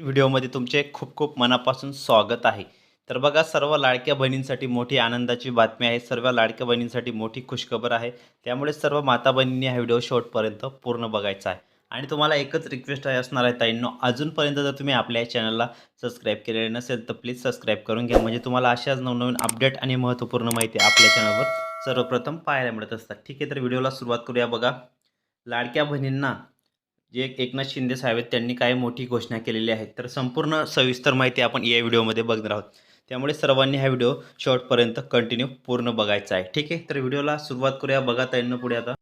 व्हिडिओमध्ये तुमचे खूप खूप मनापासून स्वागत आहे. तर बघा सर्व लाडक्या बहिणींसाठी मोठी आनंदाची बातमी आहे. सर्व लाडक्या बहिणींसाठी मोठी खुशखबर आहे. त्यामुळे सर्व माता बहिणींनी हा व्हिडिओ शेवटपर्यंत पूर्ण बघायचा आहे. आणि तुम्हाला एकच रिक्वेस्ट आहे असणार आहे ताईंनो. अजूनपर्यंत जर तुम्ही आपल्या चॅनलला सबस्क्राईब केलेले नसेल तर प्लीज सबस्क्राईब करून घ्या. म्हणजे तुम्हाला अशाच नवनवीन अपडेट आणि महत्त्वपूर्ण माहिती आपल्या चॅनलवर सर्वप्रथम पाहायला मिळत असतात. ठीक आहे तर व्हिडिओला सुरुवात करूया बघा. लाडक्या बहिणींना जे एकनाथ शिंदे साहेब आहेत त्यांनी काय मोठी घोषणा केलेली आहे. तर संपूर्ण सविस्तर माहिती आपण या व्हिडिओमध्ये बघणार आहोत. त्यामुळे सर्वांनी हा व्हिडिओ शॉर्टपर्यंत कंटिन्यू पूर्ण बघायचा आहे. ठीक आहे? तर व्हिडिओला सुरुवात करूया. बघा त्यांना पुढे आता.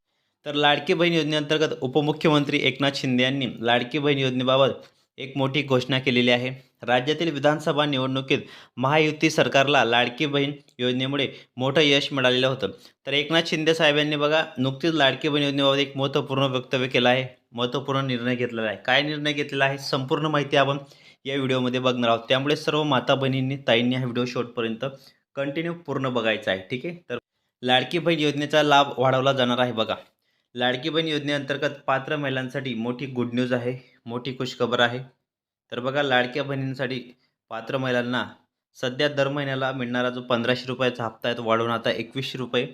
तर लाडकी बहीण योजनेअंतर्गत उपमुख्यमंत्री एकनाथ शिंदे यांनी लाडकी बहीण योजनेबाबत एक मोठी घोषणा केलेली आहे. राज्यातील विधानसभा निवडणुकीत महायुती सरकारला लाडकी बहीण योजनेमुळे मोठं यश मिळालेलं होतं. तर एकनाथ शिंदे साहेब यांनी बघा नुकतीच लाडकी बहीण योजनेबाबत एक महत्त्वपूर्ण वक्तव्य केलं आहे. महत्त्वपूर्ण निर्णय घेतलेला आहे. काय निर्णय घेतलेला आहे? संपूर्ण माहिती आपण या व्हिडिओमध्ये बघणार आहोत. त्यामुळे सर्व माता बहिणींनी ताईंनी हा व्हिडिओ शेवटपर्यंत कंटिन्यू पूर्ण बघायचा आहे. ठीक आहे? तर लाडकी बहीण योजनेचा लाभ वाढवला जाणार आहे बघा. लाडकी बहीण योजनेअंतर्गत पात्र महिलांसाठी मोठी गुड न्यूज आहे. मोठी खुशखबर आहे. तर बघा लाडक्या बहिणींसाठी पात्र महिलांना सध्या दर महिन्याला मिळणारा जो पंधराशे रुपयाचा हप्ता आहे तो वाढवून आता एकवीसशे रुपये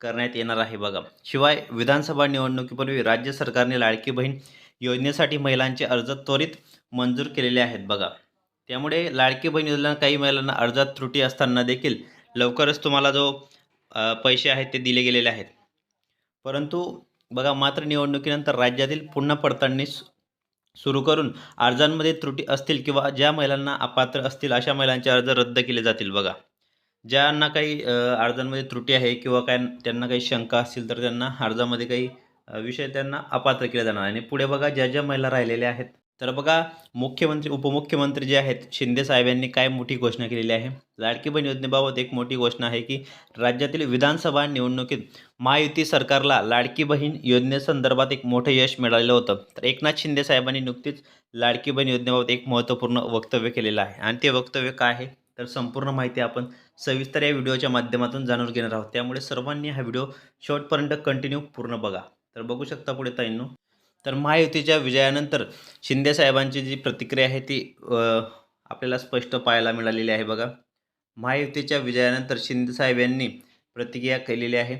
करण्यात येणार आहे बघा. शिवाय विधानसभा निवडणुकीपूर्वी राज्य सरकारने लाडकी बहीण योजनेसाठी महिलांचे अर्ज त्वरित मंजूर केलेले आहेत बघा. त्यामुळे लाडकी बहीण योजना काही महिलांना अर्जात त्रुटी असताना देखील लवकरच तुम्हाला जो पैसे आहेत ते दिले गेलेले आहेत. परंतु बघा मात्र निवडणुकीनंतर राज्यातील पुन्हा पडताळणी सुरू करून अर्जांमध्ये त्रुटी असतील किंवा ज्या महिलांना अपात्र असतील अशा महिलांचे अर्ज रद्द केले जातील बघा. ज्यांना काही अर्जांमध्ये त्रुटी आहे किंवा काय त्यांना काही शंका असतील तर त्यांना अर्जामध्ये काही विषय त्यांना अपात्र केले जाणार. आणि पुढे बघा ज्या ज्या महिला राहिलेल्या आहेत तर बघा मुख्यमंत्री उपमुख्यमंत्री जे आहेत शिंदे साहेब यांनी काय मोठी घोषणा केलेली आहे? लाडकी बहीण योजनेबाबत एक मोठी घोषणा आहे की राज्यातील विधानसभा निवडणुकीत महायुती सरकारला लाडकी बहीण योजनेसंदर्भात एक मोठं यश मिळालेलं होतं. तर एकनाथ शिंदे साहेबांनी नुकतीच लाडकी बहीण योजनेबाबत एक महत्त्वपूर्ण वक्तव्य केलेलं आहे. आणि ते वक्तव्य काय आहे? तर संपूर्ण माहिती आपण सविस्तर या व्हिडिओच्या माध्यमातून जाणून घेणार आहोत. त्यामुळे सर्वांनी हा व्हिडिओ शेवटपर्यंत कंटिन्यू पूर्ण बघा. तर बघू शकता पुढे ताईंनो. तर महायुतीच्या विजयानंतर शिंदे साहेबांची जी प्रतिक्रिया आहे ती आपल्याला स्पष्ट पाहायला मिळालेली आहे बघा. महायुतीच्या विजयानंतर शिंदे साहेब यांनी प्रतिक्रिया केलेली आहे.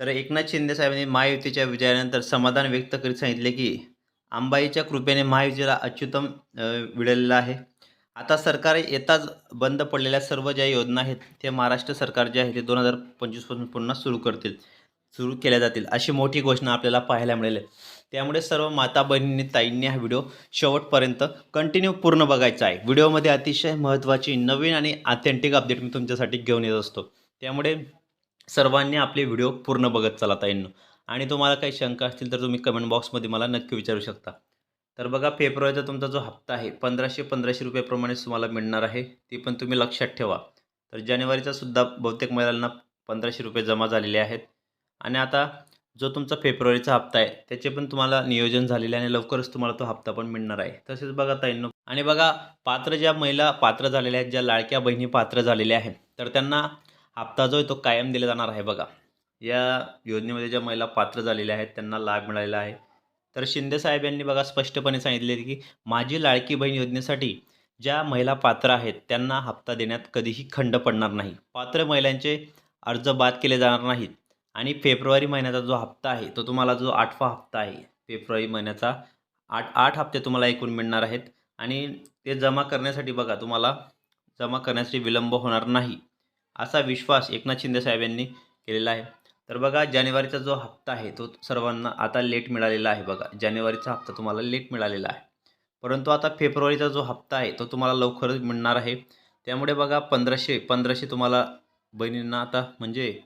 तर एकनाथ शिंदे साहेबांनी महायुतीच्या विजयानंतर समाधान व्यक्त करीत सांगितले की अंबाईच्या कृपेने महायुतीला अच्युतम अ, आहे. आता सरकार येताच बंद पडलेल्या सर्व ज्या योजना आहेत ते महाराष्ट्र सरकार जे आहे ते दोन हजार पंचवीसपासून पुन्हा सुरू करतील सुरू केल्या जातील अशी मोठी घोषणा आपल्याला पाहायला मिळेल. त्यामुळे सर्व माता बहिणींनी ताईंनी हा व्हिडिओ शेवटपर्यंत कंटिन्यू पूर्ण बघायचा आहे. व्हिडिओमध्ये अतिशय महत्त्वाची नवीन आणि ऑथेंटिक अपडेट मी तुमच्यासाठी घेऊन येत असतो. त्यामुळे सर्वांनी आपले व्हिडिओ पूर्ण बघत चला ताईंनो. आणि तुम्हाला काही शंका असतील तर तुम्ही कमेंट बॉक्समध्ये मला नक्की विचारू शकता. तर बघा फेब्रुवारीचा तुमचा जो हप्ता आहे पंधराशे पंधराशे रुपयाप्रमाणेच तुम्हाला मिळणार आहे. ती पण तुम्ही लक्षात ठेवा. तर जानेवारीचा सुद्धा बहुतेक महिलांना पंधराशे रुपये जमा झालेले आहेत. आणि आता जो तुमचा फेब्रुवारीचा हप्ता आहे त्याचे पण तुम्हाला नियोजन झालेले आहे आणि लवकरच तुम्हाला तो हप्ता पण मिळणार आहे. तसेच बघा ताईंनो आणि बघा पात्र ज्या महिला पात्र झालेल्या आहेत ज्या लाडक्या बहिणी पात्र झालेल्या आहेत तर त्यांना हप्ता जो आहे तो कायम दिला जाणार आहे बघा. या योजनेमध्ये ज्या महिला पात्र झालेल्या आहेत त्यांना लाभ मिळालेला आहे. तर शिंदे साहेब यांनी बघा स्पष्टपणे सांगितले की माझी लाडकी बहीण योजनेसाठी ज्या महिला पात्र आहेत त्यांना हप्ता देण्यात कधीही खंड पडणार नाही. पात्र महिलांचे अर्ज बाद केले जाणार नाहीत. आणि फेब्रुवारी महिन्याचा जो हप्ता आहे तो तुम्हाला जो आठवा हप्ता आहे फेब्रुवारी महिन्याचा आठ आठ हप्ते तुम्हाला एकूण मिळणार आहेत. आणि ते जमा करण्यासाठी बघा तुम्हाला जमा करण्यासाठी विलंब होणार नाही असा विश्वास एकनाथ शिंदे साहेब यांनी केलेला आहे. तर बघा जानेवारीचा जो हप्ता आहे तो सर्वांना आता लेट मिळालेला आहे बघा. जानेवारीचा हप्ता तुम्हाला लेट मिळालेला आहे. परंतु आता फेब्रुवारीचा जो हप्ता आहे तो तुम्हाला लवकरच मिळणार आहे. त्यामुळे बघा पंधराशे पंधराशे तुम्हाला बहिणींना आता म्हणजे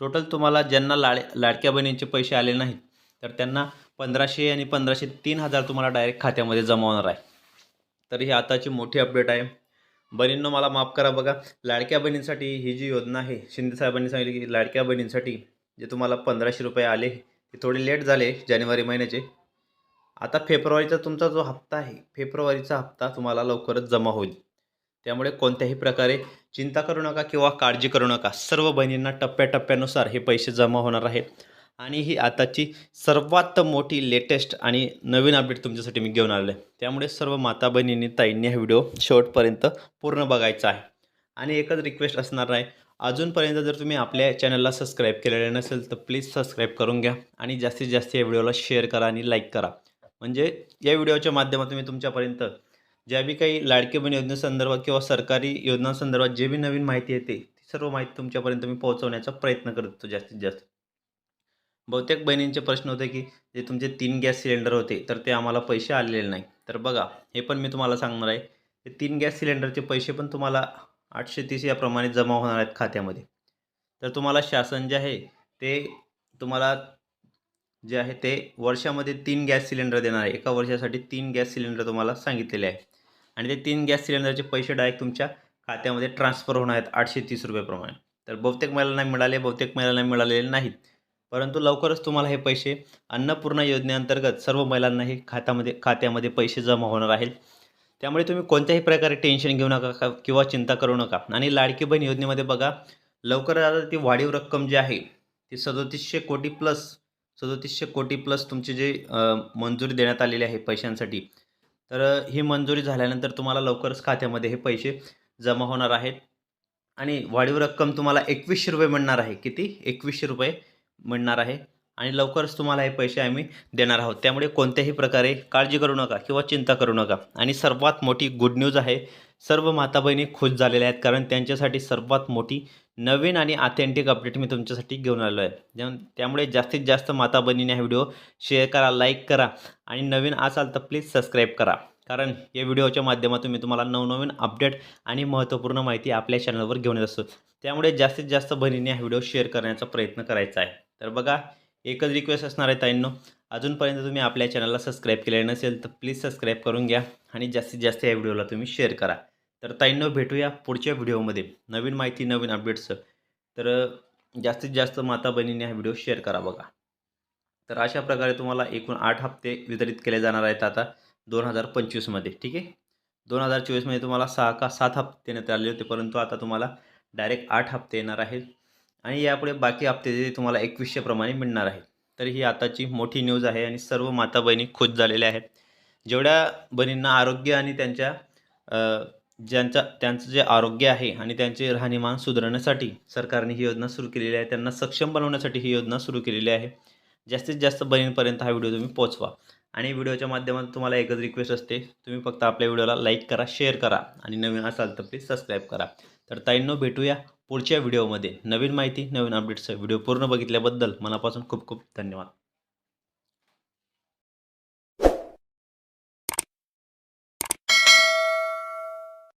टोटल तुम्हाला ज्यांना लाड लाडक्या बहिणींचे पैसे आले नाहीत तर त्यांना पंधराशे आणि पंधराशे तीन हजार तुम्हाला डायरेक्ट खात्यामध्ये जमा होणार आहे. तर ही आताची मोठी अपडेट आहे. बहिणींनो मला माफ करा बघा. लाडक्या बहिणींसाठी ही जी योजना आहे शिंदे साहेबांनी सांगितली की लाडक्या बहिणींसाठी जे तुम्हाला पंधराशे रुपये आले ते थोडे लेट झाले जानेवारी महिन्याचे. आता फेब्रुवारीचा तुमचा जो हप्ता आहे फेब्रुवारीचा हप्ता तुम्हाला लवकरच जमा होईल. त्यामुळे कोणत्याही प्रकारे चिंता करू नका किंवा काळजी करू नका. सर्व बहिणींना टप्प्याटप्प्यानुसार हे पैसे जमा होणार आहेत. आणि ही आताची सर्वात मोठी लेटेस्ट आणि नवीन अपडेट तुमच्यासाठी मी घेऊन आलेलं आहे त्यामुळे सर्व माता बहिणींनी ताईंनी हा व्हिडिओ शेवटपर्यंत पूर्ण बघायचा आहे. आणि एकच रिक्वेस्ट असणार आहे. अजूनपर्यंत जर तुम्ही आपल्या चॅनलला सबस्क्राईब केलेलं नसेल तर प्लीज सबस्क्राईब करून घ्या आणि जास्तीत जास्त या व्हिडिओला शेअर करा आणि लाईक करा. म्हणजे या व्हिडिओच्या माध्यमातून मी तुमच्यापर्यंत ज्या बी काही लाडके बहीण योजनेसंदर्भात किंवा सरकारी योजनांसंदर्भात जे बी नवीन माहिती येते ती सर्व माहिती तुमच्यापर्यंत मी पोहोचवण्याचा प्रयत्न करत होतो जास्तीत जास्त. बहुतेक बहिणींचे प्रश्न होते की जे तुमचे तीन गॅस सिलेंडर होते तर ते आम्हाला पैसे आलेले नाही तर बघा हे पण मी तुम्हाला सांगणार आहे. ते तीन गॅस सिलेंडरचे पैसे पण तुम्हाला आठशे तीस याप्रमाणे जमा होणार आहेत खात्यामध्ये. तर तुम्हाला शासन जे आहे ते तुम्हाला जे आहे ते वर्षामध्ये तीन गॅस सिलेंडर देणार आहे. एका वर्षासाठी तीन गॅस सिलेंडर तुम्हाला सांगितलेले आहे. आणि ते तीन गॅस सिलेंडरचे पैसे डायरेक्ट तुमच्या खात्यामध्ये ट्रान्सफर होणार आहेत आठशे तीस रुपयेप्रमाणे तर बहुतेक महिलांना मिळाले बहुतेक महिलांना मिळालेले नाहीत. परंतु लवकरच तुम्हाला हे पैसे अन्नपूर्णा योजनेअंतर्गत सर्व महिलांना हे खात्यामध्ये खात्यामध्ये पैसे जमा होणार आहेत. त्यामुळे तुम्ही कोणत्याही प्रकारे टेन्शन घेऊ नका का किंवा चिंता करू नका. आणि लाडकी बहीण योजनेमध्ये बघा लवकरच आता ती वाढीव रक्कम जी आहे ती सदोतीसशे कोटी प्लस सदोतीसशे कोटी प्लस तुमची जे मंजुरी देण्यात आलेली आहे पैशांसाठी तर ही मंजुरी झाल्यानंतर तुम्हाला लवकरच खात्यामध्ये हे पैसे जमा होणार आहेत. आणि वाढीव रक्कम तुम्हाला एकवीसशे रुपये मिळणार आहे. किती? एकवीसशे रुपये मिळणार आहे. आणि लवकरच तुम्हाला हे पैसे आम्ही देणार आहोत. त्यामुळे कोणत्याही प्रकारे काळजी करू नका किंवा चिंता करू नका. आणि सर्वात मोठी गुड न्यूज आहे सर्व माता बहिणी खुश झालेल्या आहेत. कारण त्यांच्यासाठी सर्वात मोठी नवीन आणि ऑथेंटिक अपडेट मी तुमच्यासाठी घेऊन आलो आहे त्यामुळे जास्तीत जास्त माता बहिणीने हा व्हिडिओ शेअर करा लाईक करा आणि नवीन असाल तर प्लीज सबस्क्राईब करा. कारण या व्हिडिओच्या माध्यमातून मी तुम्हाला नवनवीन अपडेट आणि महत्त्वपूर्ण माहिती आपल्या चॅनलवर घेऊन येत असतो. त्यामुळे जास्तीत जास्त बहिणीने हा व्हिडिओ शेअर करण्याचा प्रयत्न करायचा आहे. तर बघा एकच रिक्वेस्ट असणार आहे ताईंनो. अजूनपर्यंत तुम्ही आपल्या चॅनलला सबस्क्राईब केले नसेल तर प्लीज सबस्क्राईब करून घ्या आणि जास्तीत जास्त या व्हिडिओला तुम्ही शेअर करा. तर ताईंनो भेटूया पुढच्या व्हिडिओमध्ये. नवीन माहिती नवीन अपडेट्स तर जास्तीत जास्त माता बहिणीने हा व्हिडिओ शेअर करा बघा. तर अशा प्रकारे तुम्हाला एकूण आठ हप्ते वितरित केले जाणार आहेत आता दोन हजार पंचवीसमध्ये ठीक आहे? दोन हजार चोवीसमध्ये तुम्हाला सहा का सात हप्ते देण्यात आले होते परंतु आता तुम्हाला डायरेक्ट आठ हप्ते येणार आहेत. आणि यापुढे बाकी हप्ते जे तुम्हाला एकवीसशेप्रमाणे मिळणार आहे तर ही आताची मोठी न्यूज आहे आणि सर्व माता बहिणी खुश झालेल्या आहेत. जेवढ्या बहिणींना आरोग्य आणि त्यांच्या ज्यांचा त्यांचं जे आरोग्य आहे आणि त्यांचे राहणीमान सुधारण्यासाठी सरकारने ही योजना सुरू केलेली आहे. त्यांना सक्षम बनवण्यासाठी ही योजना सुरू केलेली आहे. जास्तीत जास्त बहिणीपर्यंत हा व्हिडिओ तुम्ही पोचवा आणि व्हिडिओच्या माध्यमातून तुम्हाला एकच रिक्वेस्ट असते. तुम्ही फक्त आपल्या व्हिडिओला लाईक करा शेअर करा आणि नवीन असाल तर प्लीज सबस्क्राईब करा. तर ताईंनो भेटूया पुढच्या व्हिडिओमध्ये. नवीन माहिती नवीन अपडेट्स व्हिडिओ पूर्ण बघितल्याबद्दल मनापासून खूप खूप धन्यवाद.